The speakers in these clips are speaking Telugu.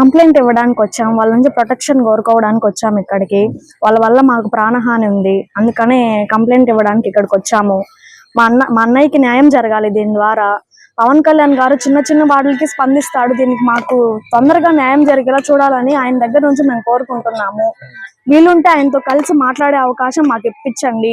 కంప్లైంట్ ఇవ్వడానికి వచ్చాం వాళ్ళ నుంచి ప్రొటెక్షన్ కోరుకోవడానికి వచ్చాము ఇక్కడికి. వాళ్ళ వల్ల మాకు ప్రాణహాని ఉంది. అందుకనే కంప్లైంట్ ఇవ్వడానికి ఇక్కడికి వచ్చాము. మా అన్న మా అన్నయ్యకి న్యాయం జరగాలి దీని ద్వారా. పవన్ కళ్యాణ్ గారు చిన్న చిన్న వాటికి స్పందిస్తాడు. దీనికి మాకు తొందరగా న్యాయం జరిగేలా చూడాలని ఆయన దగ్గర నుంచి మేము కోరుకుంటున్నాము. వీలుంటే ఆయనతో కలిసి మాట్లాడే అవకాశం మాకు ఇప్పించండి.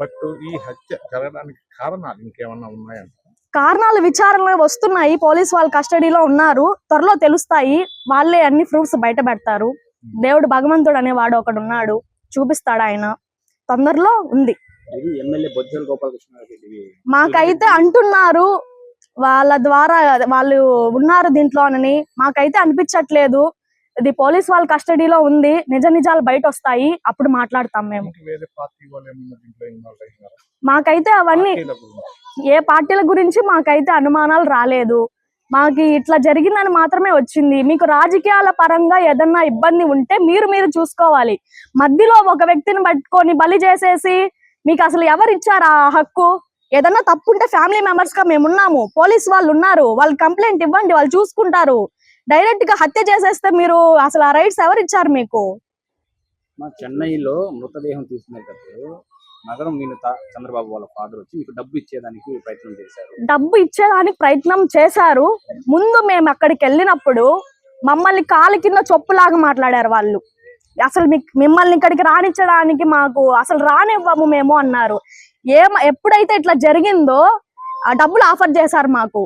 బట్ ఈ హత్య జరగడానికి కారణాలు ఇంకేమన్నా ఉన్నాయంట కారణాలు విచారణలు వస్తున్నాయి. పోలీస్ వాళ్ళ కస్టడీలో ఉన్నారు. త్వరలో తెలుస్తాయి. వాళ్ళే అన్ని ప్రూఫ్స్ బయట పెడతారు. దేవుడు భగవంతుడు అనేవాడు ఒకడు ఉన్నాడు. చూపిస్తాడు ఆయన. తొందరలో ఉంది. ఇది ఎమ్మెల్యే బొజ్జల గోపాలకృష్ణ గారి ఇది. మాకైతే అంటున్నారు. వాళ్ళ ద్వారా వాళ్ళు ఉన్నారు దీంట్లోనని మాకైతే అనిపించట్లేదు. ఇది పోలీస్ వాళ్ళ కస్టడీలో ఉంది. నిజ నిజాలు బయట వస్తాయి అప్పుడు మాట్లాడతాం మేము. మాకైతే అవన్నీ. ఏ పార్టీల గురించి మాకైతే అనుమానాలు రాలేదు. మాకు ఇట్లా జరిగిందని మాత్రమే వచ్చింది. మీకు రాజకీయాల పరంగా ఏదన్నా ఇబ్బంది ఉంటే మీరు మీరు చూసుకోవాలి. మధ్యలో ఒక వ్యక్తిని పట్టుకొని బలి చేసేసి మీకు అసలు ఎవరు ఇచ్చారు ఆ హక్కు? ఏదన్నా తప్పు ఉంటే ఫ్యామిలీ మెంబర్స్గా మేము ఉన్నాము పోలీస్ వాళ్ళు ఉన్నారు. వాళ్ళు కంప్లైంట్ ఇవ్వండి. వాళ్ళు చూసుకుంటారు. డైరెక్ట్గా హత్య చేసేస్తే మీరు అసలు ఆ రైట్స్ ఎవరు ఇచ్చారు మీకు? మా చెన్నైలో మృతదేహం తీసుకునేటప్పుడు నగరం వినుత చంద్రబాబు వాళ్ళ ఫాదర్ వచ్చి మీకు డబ్బు ఇచ్చేదానికి ప్రయత్నం చేశారు. డబ్బు ఇచ్చేదానికి ప్రయత్నం చేశారు. ముందు మేము అక్కడికి వెళ్ళినప్పుడు మమ్మల్ని కాలు కింద చొప్పులాగా మాట్లాడారు వాళ్ళు. అసలు మీకు మిమ్మల్ని ఇక్కడికి రానిచ్చడానికి మాకు అసలు రానివ్వము మేము అన్నారు. ఏం ఎప్పుడైతే ఇట్లా జరిగిందో ఆ డబ్బులు ఆఫర్ చేశారు మాకు.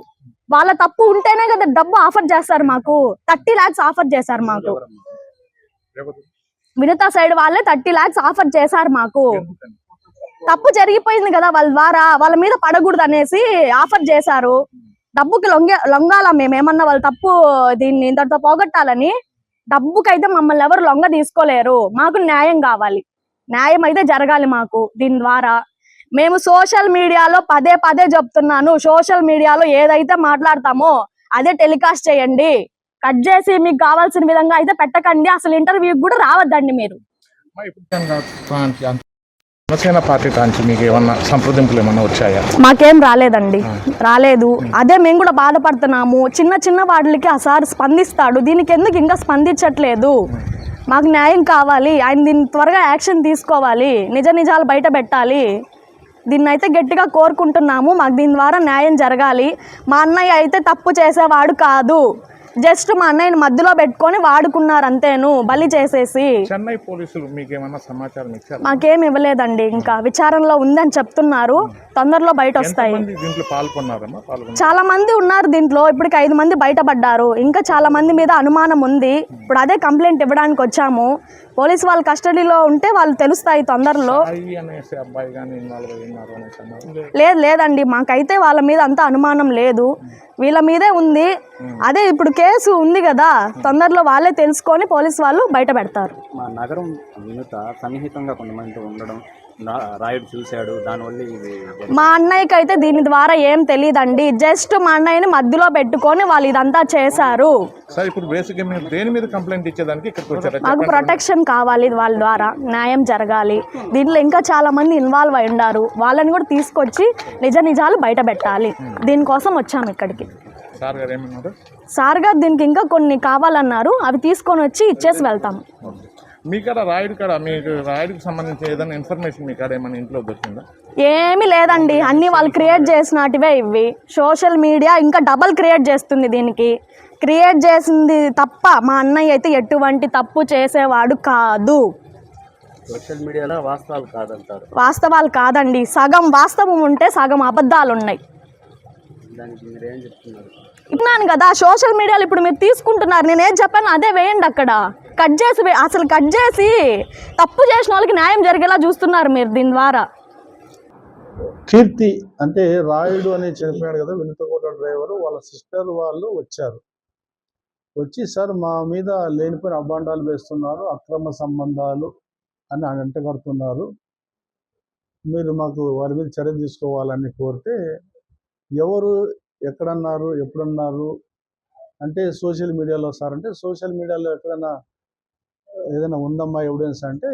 వాళ్ళ తప్పు ఉంటేనే కదా డబ్బు ఆఫర్ చేస్తారు మాకు. థర్టీ లాక్స్ ఆఫర్ చేశారు మాకు. వినతా సైడ్ వాళ్ళే థర్టీ లాక్స్ ఆఫర్ చేశారు మాకు? తప్పు జరిగిపోయింది కదా వాళ్ళ ద్వారా. వాళ్ళ మీద పడకూడదు అనేసి ఆఫర్ చేశారు. డబ్బుకి లొంగే లొంగాల మేము? ఏమన్నా వాళ్ళ తప్పు దీన్ని ఇంతటితో పోగొట్టాలని? డబ్బుకైతే మమ్మల్ని ఎవరు లొంగ తీసుకోలేరు. మాకు న్యాయం కావాలి. న్యాయం అయితే జరగాలి మాకు దీని ద్వారా. మేము సోషల్ మీడియాలో పదే పదే చెప్తున్నాను. సోషల్ మీడియాలో ఏదైతే మాట్లాడతామో అదే టెలికాస్ట్ చేయండి. కట్ చేసి మీకు కావాల్సిన విధంగా అయితే పెట్టకండి. అసలు ఇంటర్వ్యూకి కూడా రావద్దండి మీరు. మా ఇప్పుడు తెలంగాణ ప్రాంతి అంత- జనసేన పార్టీ తాంచి మీకు ఏమన్నా సంప్రదింపులు ఏమన్నా వచ్చాయా? మాకేం రాలేదండి. రాలేదు. అదే మేము కూడా బాధపడుతున్నాము. చిన్న చిన్న వాటికి ఆ సార్ స్పందిస్తాడు. దీనికి ఎందుకు ఇంకా స్పందించట్లేదు? మాకు న్యాయం కావాలి. ఆయన దీన్ని త్వరగా యాక్షన్ తీసుకోవాలి. నిజ నిజాలు బయట పెట్టాలి. దీన్ని అయితే గట్టిగా కోరుకుంటున్నాము. మాకు దీని ద్వారా న్యాయం జరగాలి. మా అన్నయ్య అయితే తప్పు చేసేవాడు కాదు. జస్ట్ మా అన్నయ్యని మధ్యలో పెట్టుకొని వాడుకున్నారు అంతేను బలి చేసేసి. చెన్నై పోలీసులు మీకు ఏమన్నా సమాచారం ఇచ్చారు? మాకేం ఇవ్వలేదండి ఇంకా విచారణలో ఉందని చెప్తున్నారు తొందరలో బయట వస్తాయి ఎంతమంది దీంట్లో పాల్గొన్నారమ్మా? పాల్గొన్నారు. చాలా మంది ఉన్నారు దీంట్లో ఇప్పటికి ఐదు మంది బయటపడ్డారు ఇంకా చాలా మంది మీద అనుమానం ఉంది. ఇప్పుడు అదే కంప్లైంట్ ఇవ్వడానికి వచ్చాము. పోలీస్ వాళ్ళ కస్టడీలో ఉంటే వాళ్ళు తెలుస్తాయి తొందరలో. సాయి అనేసి అబ్బాయి కానీ ఇన్వాల్వ్ అయి ఉన్నారు అనేసి అన్నారు. లేదు లేదండి మాకైతే వాళ్ళ మీద అంత అనుమానం లేదు. వీళ్ళ మీదే ఉంది. అదే ఇప్పుడు కేసు ఉంది కదా తొందరలో వాళ్ళే తెలుసుకొని పోలీస్ వాళ్ళు బయట పెడతారు. మా నగరం సన్నిహితంగా కొంతమందితో ఉండడం రాయుడు చూశాడు దానివల్ల ఇది. మా అన్నయ్యకి అయితే దీని ద్వారా ఏం తెలియదండి. జస్ట్ మా అన్నయ్యని మధ్యలో పెట్టుకొని వాళ్ళు ఇదంతా చేశారు. సార్ ఇప్పుడు బేసిక్గా మీరు దేని మీద కంప్లైంట్ ఇచ్చేదానికి ఇక్కడికి వచ్చారా? మాకు ప్రొటెక్షన్ కావాలి వాళ్ళ ద్వారా న్యాయం జరగాలి. దీంట్లో ఇంకా చాలా మంది ఇన్వాల్వ్ అయి ఉన్నారు వాళ్ళని కూడా తీసుకొచ్చి నిజ నిజాలు బయట పెట్టాలి. దీనికోసం వచ్చాము ఇక్కడికి. సార్ గారు ఏమన్నారు? సార్ గారు దీనికి ఇంకా కొన్ని కావాలన్నారు. అవి తీసుకొని వచ్చి ఇచ్చేసి వెళ్తాము. మీ కాడ రాయుడు కాడ మీకు రాయుడికి సంబంధించి ఏదైనా ఇన్ఫర్మేషన్ మీ కాడ ఏమైనా ఇంట్లో దొరికిందా ఏమీ లేదండి. అన్ని వాళ్ళు క్రియేట్ చేసినటివే ఇవి. సోషల్ మీడియా ఇంకా డబల్ క్రియేట్ చేస్తుంది దీనికి. క్రియేట్ చేసింది తప్ప మా అన్నయ్య అయితే ఎటువంటి తప్పు చేసేవాడు కాదు. సోషల్ మీడియాలో వాస్తవాలు కాదంటారు. వాస్తవాలు కాదండి. సగం వాస్తవం ఉంటే సగం అబద్ధాలు ఉన్నాయి ఇన్నాను కదా సోషల్ మీడియాలో ఇప్పుడు మీరు తీసుకుంటున్నారు. నేను ఏం చెప్పాను అదే వేయండి అక్కడ. కట్ చేసి అసలు కట్ చేసి తప్పు చేసిన వాళ్ళకి న్యాయం జరిగేలా చూస్తున్నారు మీరు దీని ద్వారా. కీర్తి అంటే రాయుడు అని చనిపోయాడు కదా వినుతకోట డ్రైవర్. వాళ్ళ సిస్టర్ వాళ్ళు వచ్చారు. వచ్చి సార్ మా మీద లేనిపోయిన అభాండాలు వేస్తున్నారు అక్రమ సంబంధాలు అని అంటగడుతున్నారు. మీరు మాకు వారి మీద చర్య తీసుకోవాలని కోరితే ఎవరు ఎక్కడన్నారు ఎప్పుడన్నారు? అంటే సోషల్ మీడియాలో సార్ అంటే సోషల్ మీడియాలో ఎక్కడైనా ఏదైనా ఉందమ్మా ఎవిడెన్స్ అంటే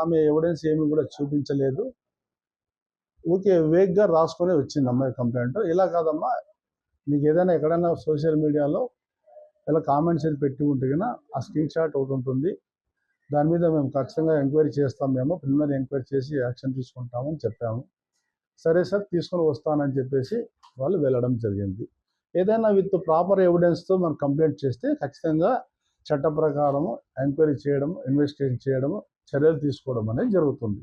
ఆమె ఎవిడెన్స్ ఏమీ కూడా చూపించలేదు. ఊకే వేగ్గా రాసుకొని వచ్చింది అమ్మాయి కంప్లైంట్. ఇలా కాదమ్మా నీకు ఏదైనా ఎక్కడైనా సోషల్ మీడియాలో ఇలా కామెంట్స్ అని పెట్టి ఉంటే కన్నా ఆ స్క్రీన్ షాట్ ఒకటి ఉంటుంది. దాని మీద మేము ఖచ్చితంగా ఎంక్వైరీ చేస్తాం మేము ప్రిలిమినరీ ఎంక్వైరీ చేసి యాక్షన్ తీసుకుంటామని చెప్పాము. సరే సార్ తీసుకొని వస్తానని చెప్పేసి వాళ్ళు వెళ్ళడం జరిగింది. ఏదైనా విత్ ప్రాపర్ ఎవిడెన్స్తో మనం కంప్లైంట్ చేస్తే ఖచ్చితంగా చట్ట ప్రకారము ఎంక్వైరీ చేయడం ఇన్వెస్టిగేషన్ చేయడము చర్యలు తీసుకోవడం అనేది జరుగుతుంది.